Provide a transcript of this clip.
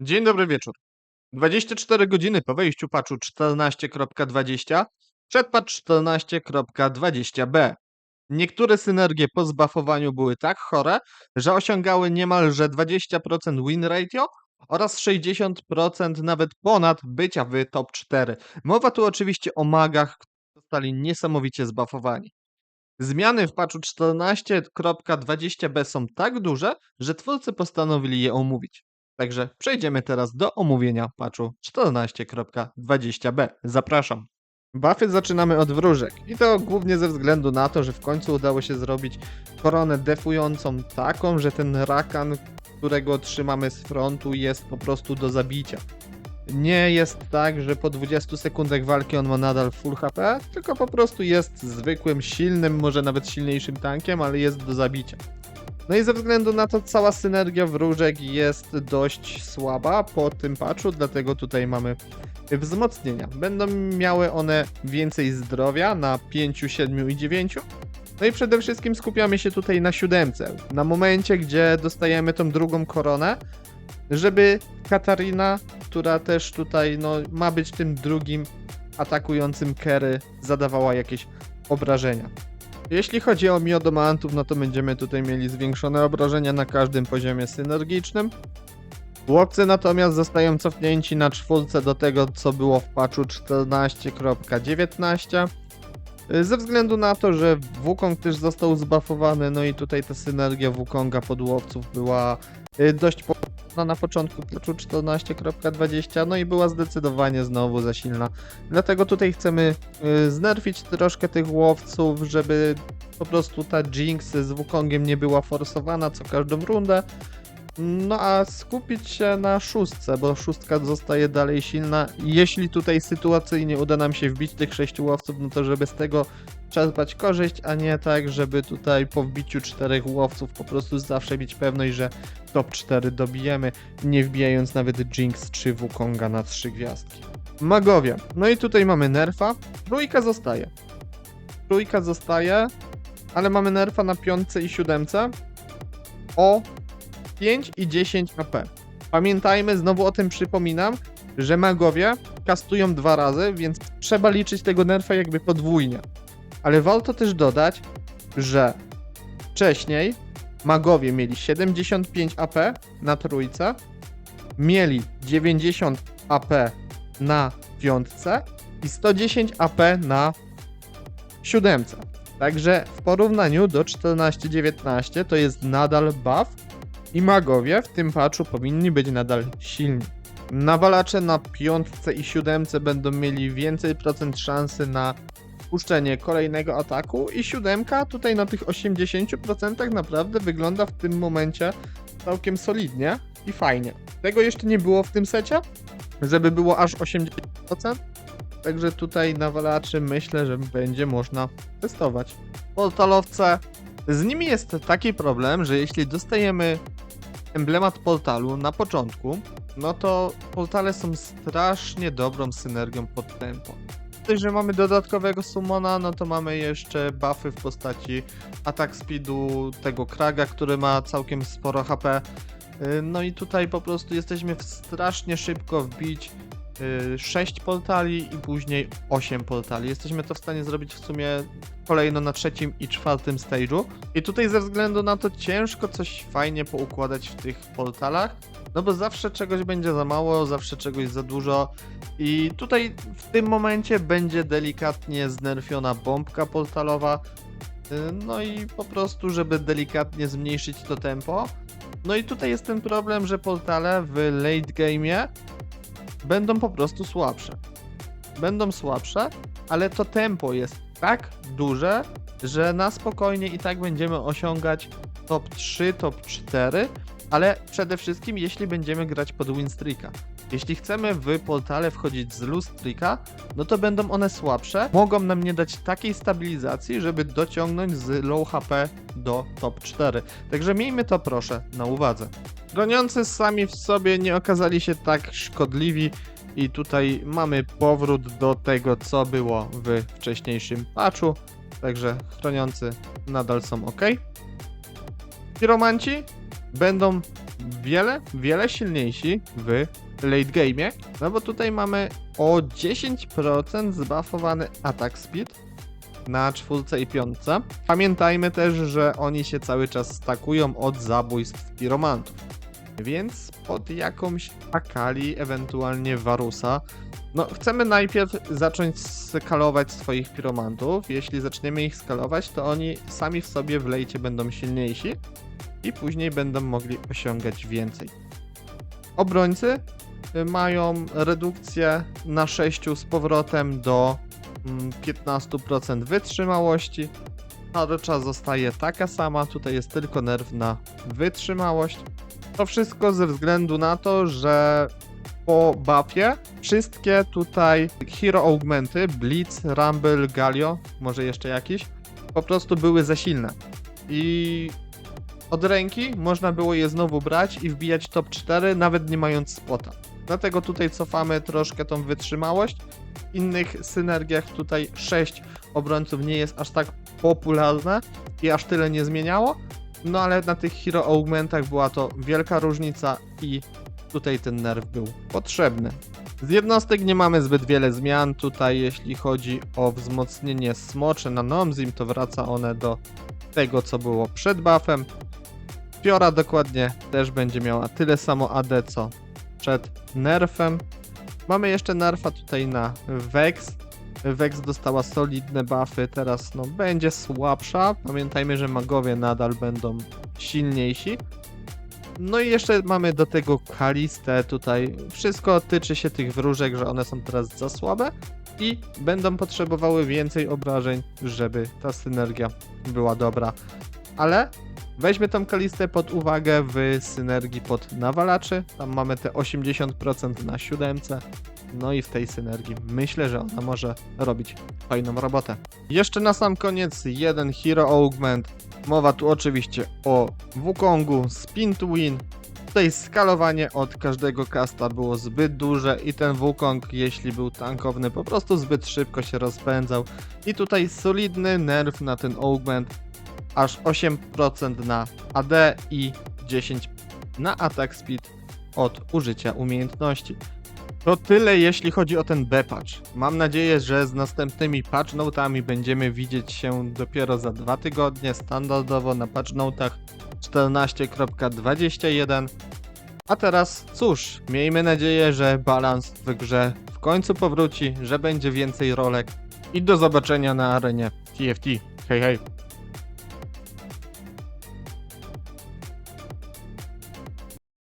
Dzień dobry wieczór. 24 godziny po wejściu patchu 14.20 wszedł patch 14.20b. Niektóre synergie po zbufowaniu były tak chore, że osiągały niemalże 20% win ratio oraz 60% nawet ponad bycia w top 4. Mowa tu oczywiście o magach, którzy zostali niesamowicie zbuffowani. Zmiany w patchu 14.20b są tak duże, że twórcy postanowili je omówić. Także przejdziemy teraz do omówienia patchu 14.20b. Zapraszam. Buffy zaczynamy od wróżek i to głównie ze względu na to, że w końcu udało się zrobić koronę defującą taką, że ten rakan, którego otrzymamy z frontu jest po prostu do zabicia. Nie jest tak, że po 20 sekundach walki on ma nadal full HP, tylko po prostu jest zwykłym, silnym, może nawet silniejszym tankiem, ale jest do zabicia. No i ze względu na to cała synergia wróżek jest dość słaba po tym patchu, dlatego tutaj mamy wzmocnienia. Będą miały one więcej zdrowia na 5, 7 i 9. No i przede wszystkim skupiamy się tutaj na siódemce. Na momencie, gdzie dostajemy tą drugą koronę, żeby Katarina, która też tutaj no, ma być tym drugim atakującym Kery, zadawała jakieś obrażenia. Jeśli chodzi o miodomantów, no to będziemy tutaj mieli zwiększone obrażenia na każdym poziomie synergicznym. Łowcy natomiast zostają cofnięci na czwórce do tego, co było w patchu 14.19. y, Ze względu na to, że Wukong też został zbuffowany, no i tutaj ta synergia Wukonga pod łowców była y, dość podobna na początku patchu 14.20, no i była zdecydowanie znowu za silna. Dlatego tutaj chcemy y, znerfić troszkę tych łowców, żeby po prostu ta Jinx z Wukongiem nie była forsowana co każdą rundę. No a skupić się na szóstce, bo szóstka zostaje dalej silna. Jeśli tutaj sytuacyjnie uda nam się wbić tych sześciu łowców, no to żeby z tego czerpać korzyść, a nie tak, żeby tutaj po wbiciu czterech łowców po prostu zawsze mieć pewność, że top 4 dobijemy, nie wbijając nawet Jinx czy Wukonga na trzy gwiazdki. Magowie. No i tutaj mamy nerfa. Trójka zostaje. Trójka zostaje, ale mamy nerfa na piątce i siódemce o 5 i 10 AP. Pamiętajmy, znowu o tym przypominam, że magowie kastują dwa razy, więc trzeba liczyć tego nerfa jakby podwójnie. Ale warto też dodać, że wcześniej magowie mieli 75 AP na trójce, mieli 90 AP na piątce i 110 AP na siódemce. Także w porównaniu do 14-19 to jest nadal buff i magowie w tym patchu powinni być nadal silni. Nawalacze na piątce i siódemce będą mieli więcej procent szansy na puszczenie kolejnego ataku i siódemka tutaj na tych 80% naprawdę wygląda w tym momencie całkiem solidnie i fajnie. Tego jeszcze nie było w tym secie, żeby było aż 80%. Także tutaj nawalaczy myślę, że będzie można testować. Portalowce. Z nimi jest taki problem, że jeśli dostajemy emblemat portalu na początku, no to portale są strasznie dobrą synergią pod tempo. Dość, że mamy dodatkowego summona, no to mamy jeszcze buffy w postaci atak speedu tego Kraga, który ma całkiem sporo HP. Yy, No i tutaj po prostu jesteśmy w strasznie szybko wbić 6 portali i później 8 portali. Jesteśmy to w stanie zrobić w sumie kolejno na trzecim i czwartym stage'u. I tutaj ze względu na to ciężko coś fajnie poukładać w tych portalach, no bo zawsze czegoś będzie za mało, zawsze czegoś za dużo. I tutaj w tym momencie będzie delikatnie znerfiona bombka portalowa. Y, No i po prostu, żeby delikatnie zmniejszyć to tempo. No i tutaj jest ten problem, że portale w late game'ie będą po prostu słabsze. Będą słabsze, ale to tempo jest tak duże, że na spokojnie i tak będziemy osiągać top 3, top 4, ale przede wszystkim jeśli będziemy grać pod win streaka. Jeśli chcemy w portale wchodzić z lose streaka, no to będą one słabsze, mogą nam nie dać takiej stabilizacji, żeby dociągnąć z low HP do top 4. Także miejmy to proszę na uwadze. Broniący sami w sobie nie okazali się tak szkodliwi i tutaj mamy powrót do tego, co było w wcześniejszym patchu. Także chroniący nadal są ok. Piromanci będą wiele, wiele silniejsi w late game'ie, no bo tutaj mamy o 10% zbuffowany attack speed na czwórce i piątce. Pamiętajmy też, że oni się cały czas stakują od zabójstw piromantów. Więc pod jakąś Akali, ewentualnie Varusa, no chcemy najpierw zacząć skalować swoich piromantów. Jeśli zaczniemy ich skalować, to oni sami w sobie w lejcie będą silniejsi i później będą mogli osiągać więcej. Obrońcy y, mają redukcję na 6 z powrotem do mm, 15% wytrzymałości. Tarcza zostaje taka sama, tutaj jest tylko nerw na wytrzymałość. To wszystko ze względu na to, że po buffie wszystkie tutaj hero augmenty, Blitz, Rumble, Galio, może jeszcze jakiś, po prostu były za silne. I od ręki można było je znowu brać i wbijać top 4, nawet nie mając spota. Dlatego tutaj cofamy troszkę tą wytrzymałość. W innych synergiach tutaj 6 obrońców nie jest aż tak popularne i aż tyle nie zmieniało. No ale na tych hero augmentach była to wielka różnica i tutaj ten nerw był potrzebny. Z jednostek nie mamy zbyt wiele zmian. Tutaj jeśli chodzi o wzmocnienie smocze na Nomzim, to wraca one do tego co było przed buffem. Fiora dokładnie też będzie miała tyle samo AD co przed nerfem. Mamy jeszcze nerfa tutaj na Vex. Vex dostała solidne buffy, teraz no będzie słabsza. Pamiętajmy, że magowie nadal będą silniejsi. No i jeszcze mamy do tego Kalistę tutaj. Wszystko tyczy się tych wróżek, że one są teraz za słabe i będą potrzebowały więcej obrażeń, żeby ta synergia była dobra. Ale weźmy tą Kalistę pod uwagę w synergii pod nawalaczy. Tam mamy te 80% na siódemce. No i w tej synergii myślę, że ona może robić fajną robotę. Jeszcze na sam koniec jeden Hero Augment. Mowa tu oczywiście o Wukongu, Spin to Win. Tutaj skalowanie od każdego kasta było zbyt duże i ten Wukong, jeśli był tankowny, po prostu zbyt szybko się rozpędzał. I tutaj solidny nerw na ten Augment, aż 8% na AD i 10% na attack speed od użycia umiejętności. To tyle jeśli chodzi o ten B-patch. Mam nadzieję, że z następnymi patch notami będziemy widzieć się dopiero za dwa tygodnie standardowo na patch notach 14.21. A teraz cóż, miejmy nadzieję, że balans w grze w końcu powróci, że będzie więcej rolek i do zobaczenia na arenie TFT. Hej hej!